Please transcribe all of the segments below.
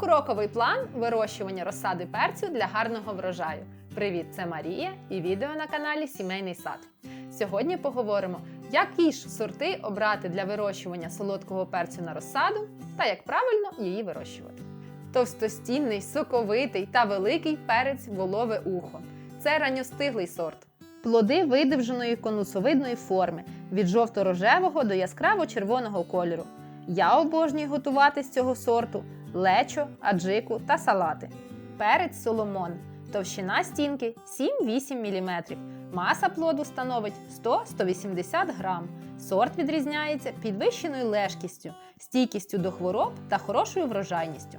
Покроковий план вирощування розсади перцю для гарного врожаю. Привіт, це Марія і відео на каналі Сімейний сад. Сьогодні поговоримо, які ж сорти обрати для вирощування солодкого перцю на розсаду та як правильно її вирощувати. Товстостінний, соковитий та великий перець волове ухо. Це ранньостиглий сорт. Плоди видовженої конусовидної форми від жовто-рожевого до яскраво-червоного кольору. Я обожнюю готувати з цього сорту лечо, аджику та салати. Перець соломон. Товщина стінки 7-8 мм. Маса плоду становить 100-180 грам. Сорт відрізняється підвищеною лежкістю, стійкістю до хвороб та хорошою врожайністю.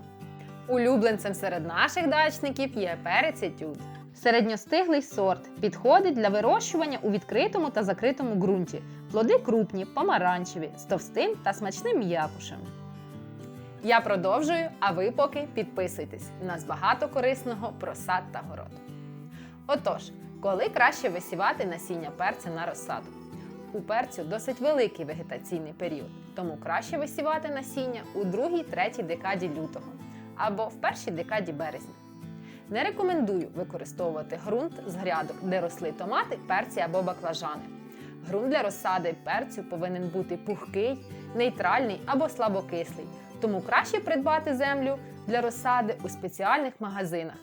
Улюбленцем серед наших дачників є перець етюд. Середньостиглий сорт підходить для вирощування у відкритому та закритому ґрунті. Плоди крупні, помаранчеві, з товстим та смачним м'якушем. Я продовжую, а ви поки підписуйтесь. У нас багато корисного про сад та город. Отож, коли краще висівати насіння перця на розсаду? У перцю досить великий вегетаційний період, тому краще висівати насіння у другій-третій декаді лютого або в першій декаді березня. Не рекомендую використовувати ґрунт з грядок, де росли томати, перці або баклажани. Ґрунт для розсади перцю повинен бути пухкий, нейтральний або слабокислий, тому краще придбати землю для розсади у спеціальних магазинах.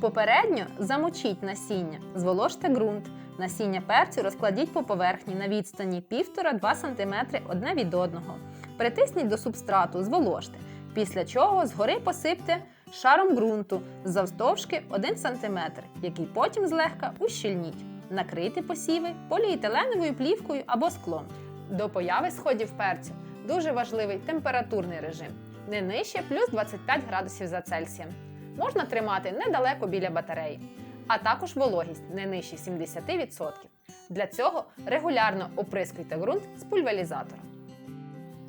Попередньо замочіть насіння, зволожте ґрунт. Насіння перцю розкладіть по поверхні на відстані 1,5-2 см одне від одного. Притисніть до субстрату, зволожте. Після чого згори посипте шаром ґрунту завстовшки 1 см, який потім злегка ущільніть. Накрити посіви поліетиленовою плівкою або склом. До появи сходів перцю дуже важливий температурний режим, не нижче плюс 25 градусів за Цельсієм. Можна тримати недалеко біля батареї, а також вологість не нижче 70%. Для цього регулярно оприскуйте ґрунт з пульверізатора.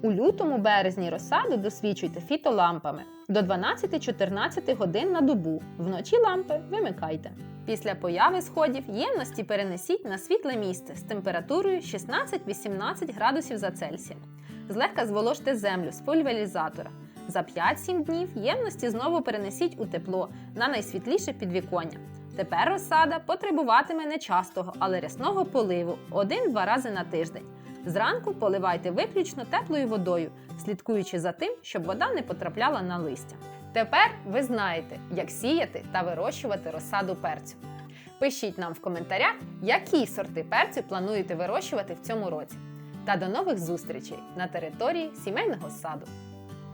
У лютому березні розсаду досвідчуйте фітолампами до 12-14 годин на добу. Вночі лампи вимикайте. Після появи сходів ємності перенесіть на світле місце з температурою 16-18 градусів за Цельсієм. Злегка зволожте землю з пульверізатора. За 5-7 днів ємності знову перенесіть у тепло на найсвітліше підвіконня. Тепер розсада потребуватиме не частого, але рясного поливу 1-2 рази на тиждень. Зранку поливайте виключно теплою водою, слідкуючи за тим, щоб вода не потрапляла на листя. Тепер ви знаєте, як сіяти та вирощувати розсаду перцю. Пишіть нам в коментарях, які сорти перцю плануєте вирощувати в цьому році. Та до нових зустрічей на території сімейного саду.